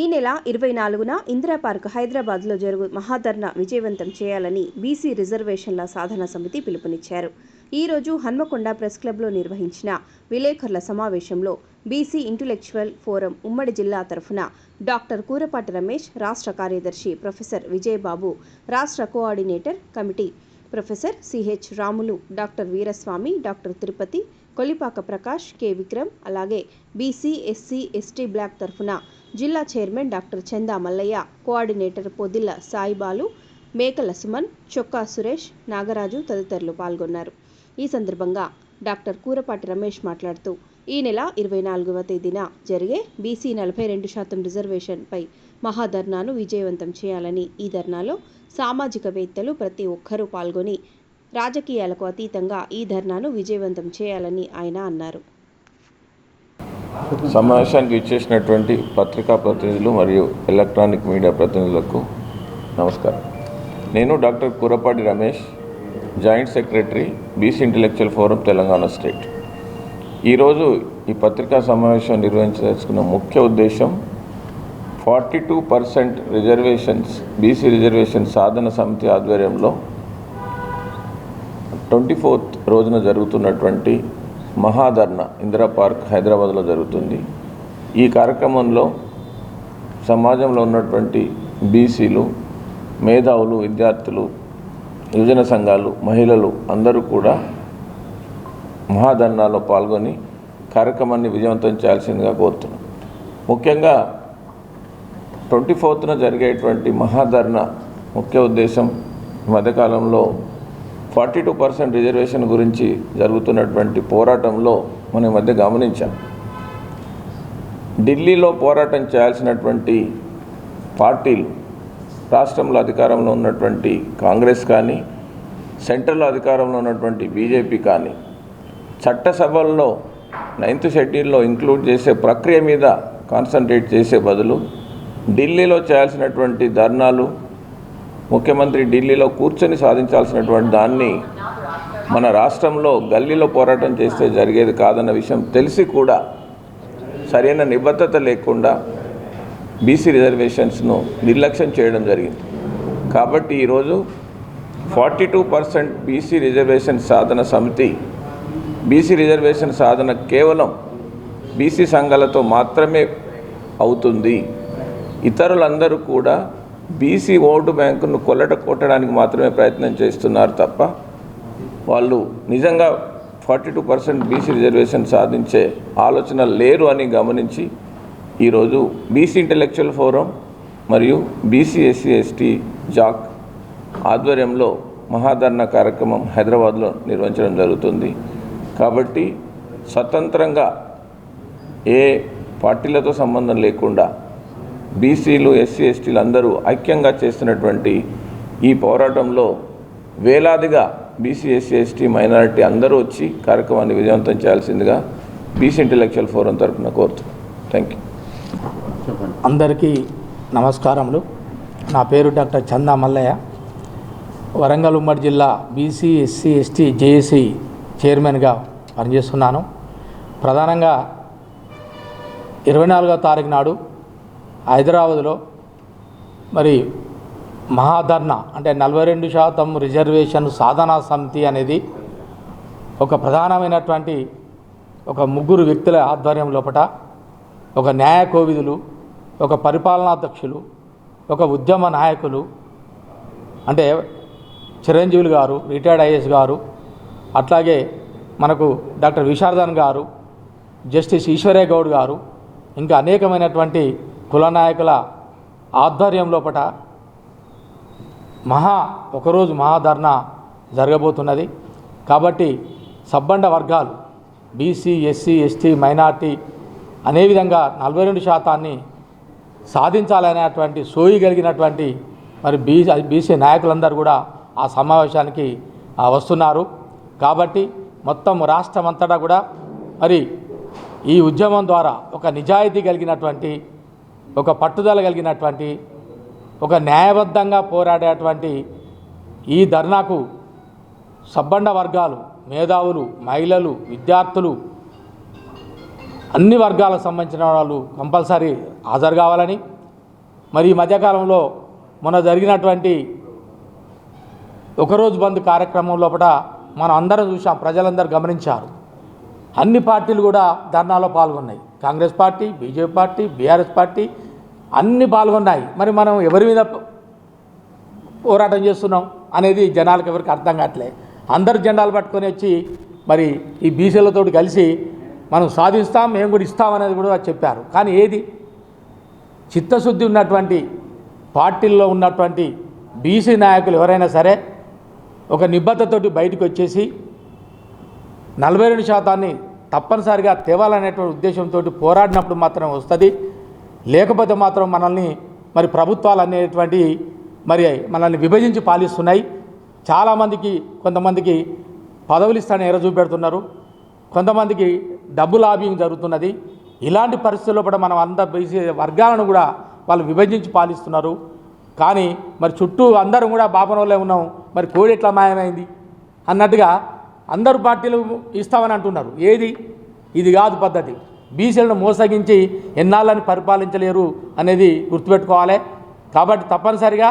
ఈ నెల ఇరవై నాలుగున ఇందిరా పార్క్ హైదరాబాద్లో జరుగు మహాధర్నా విజయవంతం చేయాలని బీసీ రిజర్వేషన్ల సాధన సమితి పిలుపునిచ్చారు. ఈరోజు హన్మకొండ ప్రెస్ క్లబ్లో నిర్వహించిన విలేకరుల సమావేశంలో బీసీ ఇంటలెక్చువల్ ఫోరం ఉమ్మడి జిల్లా తరఫున డాక్టర్ కూరపాటి రమేష్ రాష్ట్ర కార్యదర్శి ప్రొఫెసర్ విజయబాబు రాష్ట్ర coordinator committee professor CH Ramulu doctor Veeraswamy doctor Tirupati Kolipaka Prakash K. Vikram అలాగే బీసీ ఎస్సీ ఎస్టీ బ్లాక్ తరఫున జిల్లా చైర్మన్ డాక్టర్ చందా మల్లయ్య కోఆర్డినేటర్ పొదిల్ల సాయిబాలు మేకల సుమన్ చొక్కా సురేష్ నాగరాజు తదితరులు పాల్గొన్నారు. ఈ సందర్భంగా డాక్టర్ కూరపాటి రమేష్ మాట్లాడుతూ ఈ నెల ఇరవై నాలుగవ తేదీన జరిగే బీసీ నలభై రెండు శాతం రిజర్వేషన్పై మహాధర్నాను విజయవంతం చేయాలని ఈ ధర్నాలో సామాజికవేత్తలు ప్రతి ఒక్కరూ పాల్గొని రాజకీయాలకు అతీతంగా ఈ ధర్నాను విజయవంతం చేయాలని ఆయన అన్నారు. సమావేశానికి ఇచ్చేసినటువంటి పత్రికా ప్రతినిధులు మరియు ఎలక్ట్రానిక్ మీడియా ప్రతినిధులకు నమస్కారం. నేను doctor Kurapati Ramesh joint secretary BC intellectual forum Telangana state. ఈరోజు ఈ పత్రికా సమావేశం నిర్వహించదలుచుకున్న ముఖ్య ఉద్దేశం forty two percent reservations BC reservation సాధన సమితి ఆధ్వర్యంలో ట్వంటీ ఫోర్త్ రోజున జరుగుతున్నటువంటి మహాధర్ణ ఇందిరా పార్క్ హైదరాబాద్లో జరుగుతుంది. ఈ కార్యక్రమంలో సమాజంలో ఉన్నటువంటి బీసీలు మేధావులు విద్యార్థులు యువజన సంఘాలు మహిళలు అందరూ కూడా మహాధర్నాలో పాల్గొని కార్యక్రమాన్ని విజయవంతం చేయాల్సిందిగా కోరుతున్నాం. ముఖ్యంగా ట్వంటీ ఫోర్త్న జరిగేటువంటి మహాధర్ణ ముఖ్య ఉద్దేశం మధ్యకాలంలో ఫార్టీ టూ పర్సెంట్ రిజర్వేషన్ గురించి జరుగుతున్నటువంటి పోరాటంలో మనం ఈ మధ్య గమనించాం. ఢిల్లీలో పోరాటం చేయాల్సినటువంటి పార్టీలు రాష్ట్రంలో అధికారంలో ఉన్నటువంటి కాంగ్రెస్ కానీ సెంట్రల్లో అధికారంలో ఉన్నటువంటి బీజేపీ కానీ చట్టసభల్లో నైన్త్ షెడ్యూల్లో ఇంక్లూడ్ చేసే ప్రక్రియ మీద కాన్సన్ట్రేట్ చేసే బదులు ఢిల్లీలో చేయాల్సినటువంటి ధర్నాలు ముఖ్యమంత్రి ఢిల్లీలో కూర్చొని సాధించాల్సినటువంటి దాన్ని మన రాష్ట్రంలో గల్లీలో పోరాటం చేస్తే జరిగేది కాదన్న విషయం తెలిసి కూడా సరైన నిబద్ధత లేకుండా బీసీ రిజర్వేషన్స్ను నిర్లక్ష్యం చేయడం జరిగింది. కాబట్టి ఈరోజు forty two percent BC reservation సాధన సమితి బీసీ రిజర్వేషన్ సాధన కేవలం బీసీ సంఘాలతో మాత్రమే అవుతుంది. ఇతరులందరూ కూడా బీసీ ఓటు బ్యాంకును కొల్లట కొట్టడానికి మాత్రమే ప్రయత్నం చేస్తున్నారు తప్ప వాళ్ళు నిజంగా forty two percent BC reservation సాధించే ఆలోచన లేరు అని గమనించి ఈరోజు బీసీ ఇంటలెక్చువల్ ఫోరం మరియు బీసీ ఎస్సీ ఎస్టీ జాక్ ఆధ్వర్యంలో మహాధర్ణ కార్యక్రమం హైదరాబాద్లో నిర్వహించడం జరుగుతుంది. కాబట్టి స్వతంత్రంగా ఏ పార్టీలతో సంబంధం లేకుండా బీసీలు ఎస్సీ ఎస్టీలు అందరూ ఐక్యంగా చేస్తున్నటువంటి ఈ పోరాటంలో వేలాదిగా బీసీ ఎస్సీ ఎస్టీ మైనారిటీ అందరూ వచ్చి కార్యక్రమాన్ని విజయవంతం చేయాల్సిందిగా బీసీ ఇంటలెక్చువల్ ఫోరం తరఫున కోరుతున్నాను థ్యాంక్ యూ. అందరికీ నమస్కారములు. నా పేరు డాక్టర్ చందా మల్లయ్య. వరంగల్ ఉమ్మడి జిల్లా బీసీ ఎస్సీ ఎస్టీ జేఏసీ చైర్మన్గా పనిచేస్తున్నాను. ప్రధానంగా ఇరవై నాలుగో తారీఖు నాడు హైదరాబాదులో మరి మహాధర్ణ అంటే నలభై రెండు శాతం రిజర్వేషన్ సాధనా సమితి అనేది ఒక ప్రధానమైనటువంటి ఒక ముగ్గురు వ్యక్తుల ఆధ్వర్యం లోపట ఒక న్యాయ కోవిదులు ఒక పరిపాలనాధ్యక్షులు ఒక ఉద్యమ నాయకులు అంటే చిరంజీవులు గారు రిటైర్డ్ ఐఏఎస్ గారు అట్లాగే మనకు డాక్టర్ విశారదన్ గారు జస్టిస్ ఈశ్వరే గౌడ్ గారు ఇంకా అనేకమైనటువంటి కుల నాయకుల ఆధ్వర్యం లోపట మహా ఒకరోజు మహాధర్నా జరగబోతున్నది. కాబట్టి సబ్బండ వర్గాలు బీసీ ఎస్సీ ఎస్టీ మైనార్టీ అనే విధంగా నలభై రెండు శాతాన్ని సాధించాలనేటువంటి సోయి కలిగినటువంటి మరి బీ బీసీ నాయకులందరూ కూడా ఆ సమావేశానికి వస్తున్నారు. కాబట్టి మొత్తం రాష్ట్రం అంతటా కూడా మరి ఈ ఉద్యమం ద్వారా ఒక నిజాయితీ కలిగినటువంటి ఒక పట్టుదల కలిగినటువంటి ఒక న్యాయబద్ధంగా పోరాడేటువంటి ఈ ధర్నాకు సబ్బండ వర్గాలు మేధావులు మహిళలు విద్యార్థులు అన్ని వర్గాలకు సంబంధించిన వాళ్ళు కంపల్సరీ హాజరు కావాలని మరి ఈ మధ్యకాలంలో మొన్న జరిగినటువంటి ఒకరోజు బంద్ కార్యక్రమం లోపల మనం అందరం చూసాం ప్రజలందరూ గమనించారు. అన్ని పార్టీలు కూడా ధర్నాలో పాల్గొన్నాయి. Congress party BJP party BRS party అన్ని పాల్గొన్నాయి. మరి మనం ఎవరి మీద పోరాటం చేస్తున్నాం అనేది జనాలకు ఎవరికి అర్థం కావట్లే. అందరు జెండాలు పట్టుకొని వచ్చి మరి ఈ బీసీలతో కలిసి మనం సాధిస్తాం మేము కూడా ఇస్తాం అనేది కూడా చెప్పారు. కానీ ఏది? చిత్తశుద్ధి ఉన్నటువంటి పార్టీల్లో ఉన్నటువంటి బీసీ నాయకులు ఎవరైనా సరే ఒక నిబద్ధతోటి బయటకు వచ్చేసి నలభై రెండు శాతాన్ని తప్పనిసరిగా తేవాలనేటువంటి ఉద్దేశంతో పోరాడినప్పుడు మాత్రం వస్తుంది. లేకపోతే మాత్రం మనల్ని మరి ప్రభుత్వాలు అనేటువంటి మరి మనల్ని విభజించి పాలిస్తున్నాయి. చాలామందికి కొంతమందికి పదవులు ఇస్తానని ఎర చూపెడుతున్నారు. కొంతమందికి డబ్బు లాబింగ్ జరుగుతున్నది. ఇలాంటి పరిస్థితుల్లో కూడా మనం అంత బీసీ వర్గాలను కూడా వాళ్ళు విభజించి పాలిస్తున్నారు. కానీ మరి చుట్టూ అందరం కూడా బాపనోళ్ళే ఉన్నాం. మరి కోడి ఎట్లా మాయమైంది? అన్నట్టుగా అందరు పార్టీలు ఇస్తామని అంటున్నారు. ఏది? ఇది కాదు పద్ధతి. బీసీలను మోసగించి ఎన్నాళ్ళని పరిపాలించలేరు అనేది గుర్తుపెట్టుకోవాలి. కాబట్టి తప్పనిసరిగా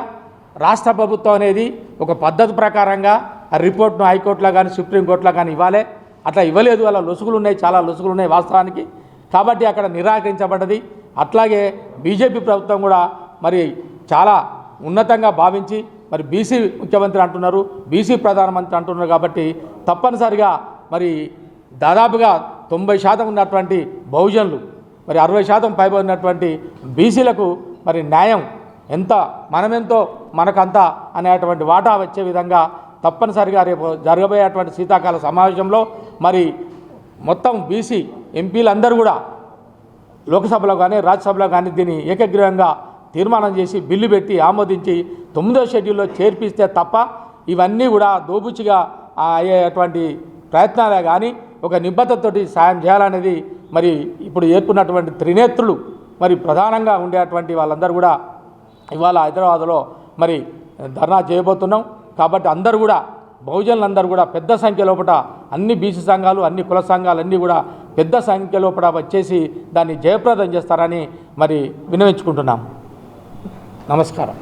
రాష్ట్ర ప్రభుత్వం అనేది ఒక పద్ధతి ప్రకారంగా ఆ రిపోర్ట్ను హైకోర్టులో కానీ సుప్రీంకోర్టులో కానీ ఇవ్వాలి. అట్లా ఇవ్వలేదు. అలా లొసుగులు ఉన్నాయి చాలా లొసుగులు ఉన్నాయి వాస్తవానికి. కాబట్టి అక్కడ నిరాకరించబడ్డది. అట్లాగే బీజేపీ ప్రభుత్వం కూడా మరి చాలా ఉన్నతంగా భావించి మరి బీసీ ముఖ్యమంత్రి అంటున్నారు బీసీ ప్రధానమంత్రి అంటున్నారు కాబట్టి తప్పనిసరిగా మరి దాదాపుగా తొంభై శాతం ఉన్నటువంటి బహుజనులు మరి అరవై శాతం పైబడినటువంటి బీసీలకు మరి న్యాయం ఎంత మనమెంతో మనకంత అనేటువంటి వాటా వచ్చే విధంగా తప్పనిసరిగా రేపు జరగబోయేటువంటి శీతాకాల సమావేశంలో మరి మొత్తం బీసీ ఎంపీలందరూ కూడా లోక్సభలో కానీ రాజ్యసభలో కానీ దీన్ని ఏకగ్రీవంగా తీర్మానం చేసి బిల్లు పెట్టి ఆమోదించి తొమ్మిదో షెడ్యూల్లో చేర్పిస్తే తప్ప ఇవన్నీ కూడా దోబుచిగా అయ్యేటువంటి ప్రయత్నాలే కానీ ఒక నిబద్ధతతోటి సాయం చేయాలనేది మరి ఇప్పుడు ఏర్పడినటువంటి త్రినేత్రులు మరి ప్రధానంగా ఉండేటువంటి వాళ్ళందరూ కూడా ఇవాళ హైదరాబాద్లో మరి ధర్నా చేయబోతున్నాం. కాబట్టి అందరూ కూడా బహుజనులందరూ కూడా పెద్ద సంఖ్య లోపల అన్ని బీసీ సంఘాలు అన్ని కుల సంఘాలు అన్నీ కూడా పెద్ద సంఖ్య లోపల వచ్చేసి దాన్ని జయప్రదం చేస్తారని మరి వినవించుకుంటున్నాం నమస్కారం.